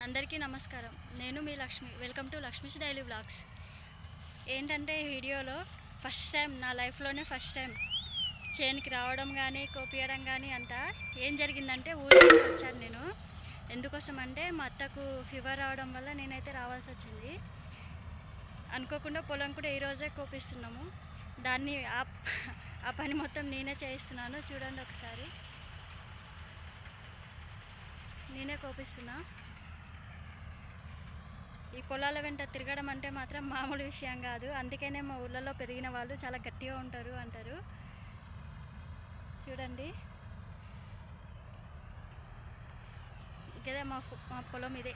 అందరికీ నమస్కారం. నేను మీ Lakshmi. Welcome to Lakshmi's daily blogs ఏంటంటే ఈ వీడియోలో ఫస్ట్ టైం నా లైఫ్లోనే ఫస్ట్ టైం చేనికి రావడం కానీ కోపియడం కానీ అంతా ఏం జరిగిందంటే ఊరికి వచ్చాను నేను. ఎందుకోసం అంటే మా అత్తకు ఫీవర్ రావడం వల్ల నేనైతే రావాల్సి వచ్చింది. అనుకోకుండా పొలం కూడా ఈరోజే కోపిస్తున్నాము. దాన్ని ఆ ఆ పని మొత్తం నేనే చేయిస్తున్నాను. చూడండి ఒకసారి. నేనే కోపిస్తున్నా. ఈ పొలాల వెంట తిరగడం అంటే మాత్రం మామూలు విషయం కాదు. అందుకనే మా ఊళ్ళలో పెరిగిన వాళ్ళు చాలా గట్టిగా ఉంటారు అంటారు. చూడండి. ఇదే మా మా పొలం ఇదే.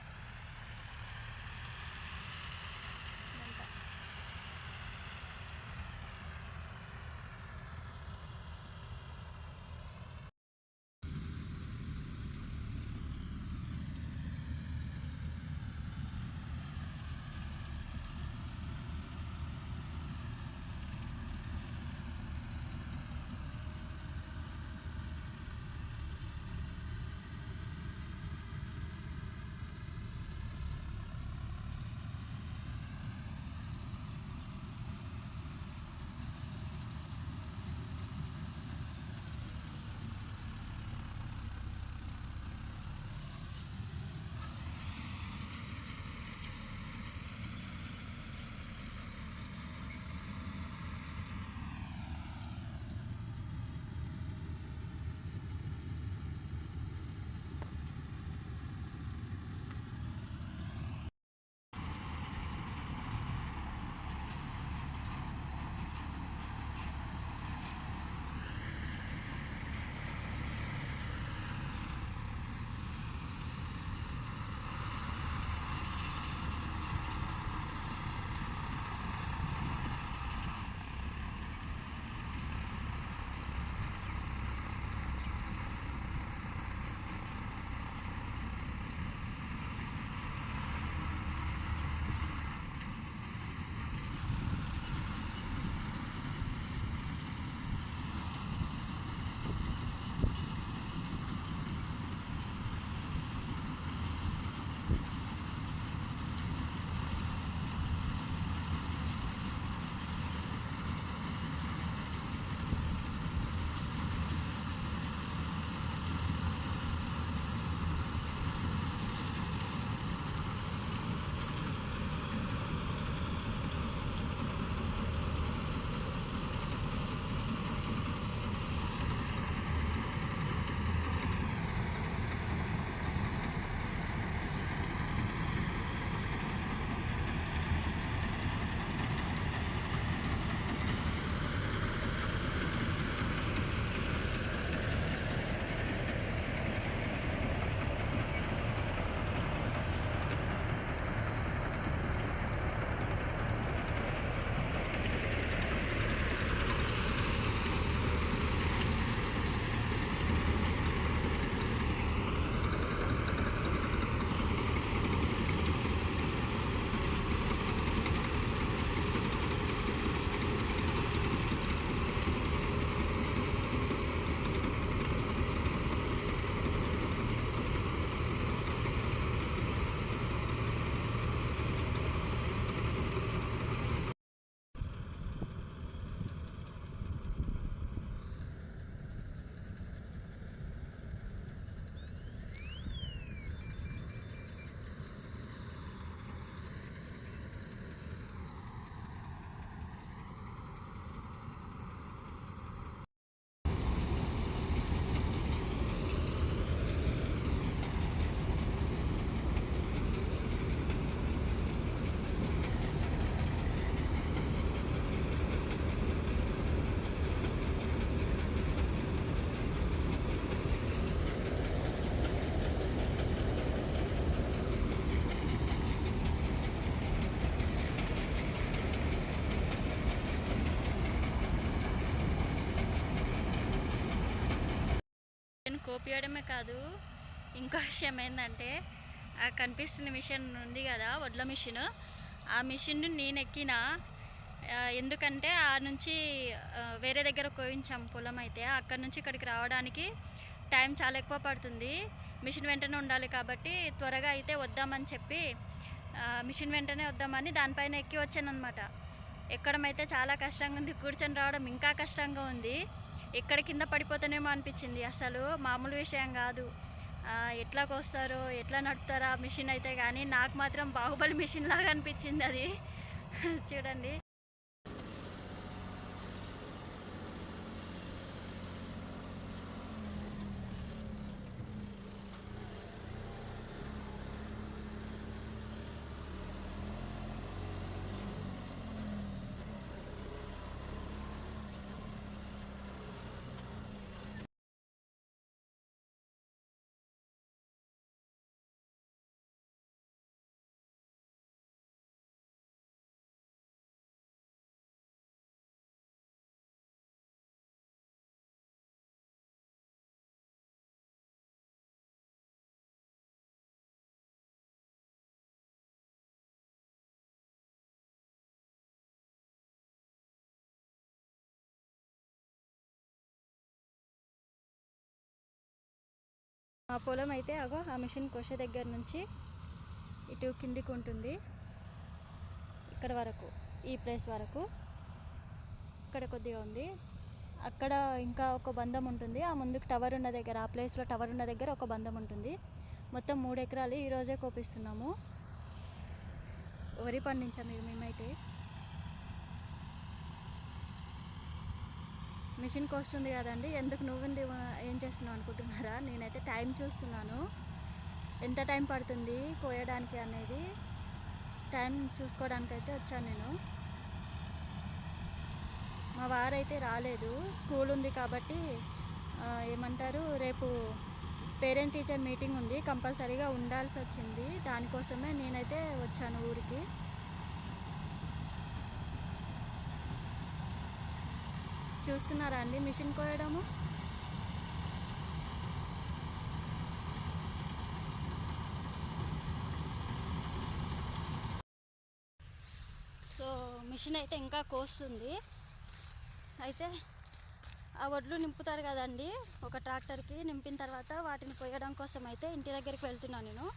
నేను కాదు ఇంకో విషయం ఏంటంటే ఆ కనిపిస్తున్న మిషన్ ఉంది కదా వడ్ల మిషన్. ఆ మిషన్ నేను ఎక్కిన ఎందుకంటే ఆ నుంచి వేరే దగ్గర కోయించాం పొలం అయితే అక్కడ నుంచి ఇక్కడికి రావడానికి టైం చాలా ఎక్కువ పడుతుంది. మిషన్ వెంటనే ఉండాలి కాబట్టి త్వరగా అయితే వద్దామని చెప్పి మిషన్ వెంటనే వద్దామని దానిపైన ఎక్కి వచ్చాను అనమాట ఎక్కడం అయితే చాలా కష్టంగా ఉంది కూర్చొని రావడం ఇంకా కష్టంగా ఉంది. ఎక్కడ కింద పడిపోతానేమో అనిపించింది. అసలు మామూలు విషయం కాదు. ఎట్లా కోస్తారో ఎట్లా నడుపుతారో ఆ మిషన్ అయితే కానీ నాకు మాత్రం బాహుబలి మిషన్ లాగా అనిపించింది అది. చూడండి. ఆ పొలం అయితే అగో ఆ మిషన్ కొష దగ్గర నుంచి ఇటు కిందికి ఉంటుంది. ఇక్కడ వరకు ఈ ప్లేస్ వరకు. ఇక్కడ కొద్దిగా ఉంది. అక్కడ ఇంకా ఒక బంధం ఉంటుంది. ఆ ముందుకు టవర్ ఉన్న దగ్గర ఆ ప్లేస్లో టవర్ ఉన్న దగ్గర ఒక బంధం ఉంటుంది. మొత్తం మూడు ఎకరాలు ఈరోజే కోపిస్తున్నాము. వరి పండించాము మీరు మేమైతే. మిషన్కి వస్తుంది కదండి. ఎందుకు నువ్వుండి ఏం చేస్తున్నావు అనుకుంటున్నారా? నేనైతే టైం చూస్తున్నాను. ఎంత టైం పడుతుంది కోయడానికి అనేది? టైం చూసుకోవడానికి అయితే వచ్చాను నేను. మా వారైతే రాలేదు. స్కూల్ ఉంది కాబట్టి ఏమంటారు రేపు పేరెంట్ టీచర్ మీటింగ్ ఉంది. కంపల్సరీగా ఉండాల్సి వచ్చింది దానికోసమే నేనైతే వచ్చాను ఊరికి. చూస్తున్నారా అండి మిషన్ కోయడము సో మిషన్ అయితే ఇంకా కోస్తుంది. అయితే ఆ వడ్లు నింపుతారు కదండి ఒక ట్రాక్టర్కి నింపిన తర్వాత వాటిని పోయడం కోసం అయితే ఇంటి దగ్గరికి వెళ్తున్నాను నేను.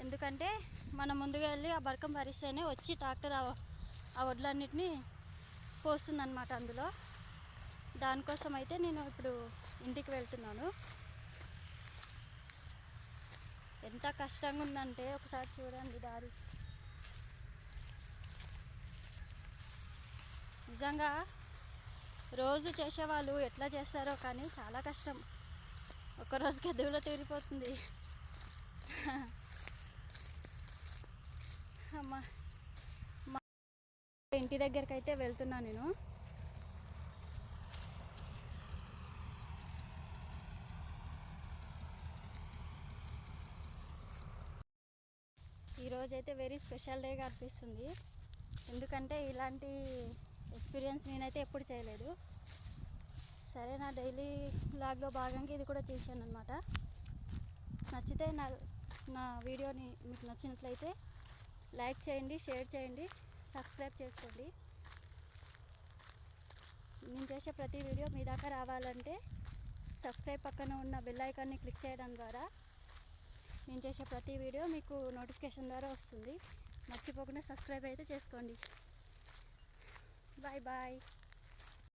ఎందుకంటే మనం ముందుగా వెళ్ళి ఆ బరకం భరిస్తేనే వచ్చి ట్రాక్టర్ ఆ- ఆ వడ్లన్నిటిని పోస్తుందన్నమాట అందులో. దానికోసం అయితే నేను ఇప్పుడు ఇంటికి వెళ్తున్నాను. ఎంత కష్టంగా ఉందంటే ఒకసారి చూడండి దారి. నిజంగా రోజు చేసేవాళ్ళు ఎట్లా చేస్తారో కానీ చాలా కష్టం. ఒక్కరోజు గదువులో తీరిపోతుంది. అమ్మా. ఇంటి దగ్గరికి అయితే వెళ్తున్నా నేను. ఈరోజు అయితే వెరీ స్పెషల్ డేగా అనిపిస్తుంది. ఎందుకంటే ఇలాంటి ఎక్స్పీరియన్స్ నేనైతే ఎప్పుడు చేయలేదు. సరే నా డైలీ బ్లాగ్లో భాగంగా ఇది కూడా చేశాను అనమాట నచ్చితే నా నా వీడియోని మీకు నచ్చినట్లయితే లైక్ చేయండి షేర్ చేయండి సబ్స్క్రైబ్ చేసుకోండి. నేను చేసే ప్రతి వీడియో మీ దాకా రావాలంటే సబ్స్క్రైబ్ పక్కన ఉన్న బెల్ ఐకాన్ని క్లిక్ చేయడం ద్వారా నేను చేసే ప్రతి వీడియో మీకు నోటిఫికేషన్ ద్వారా వస్తుంది. మర్చిపోకుండా సబ్స్క్రైబ్ అయితే చేసుకోండి. Bye bye.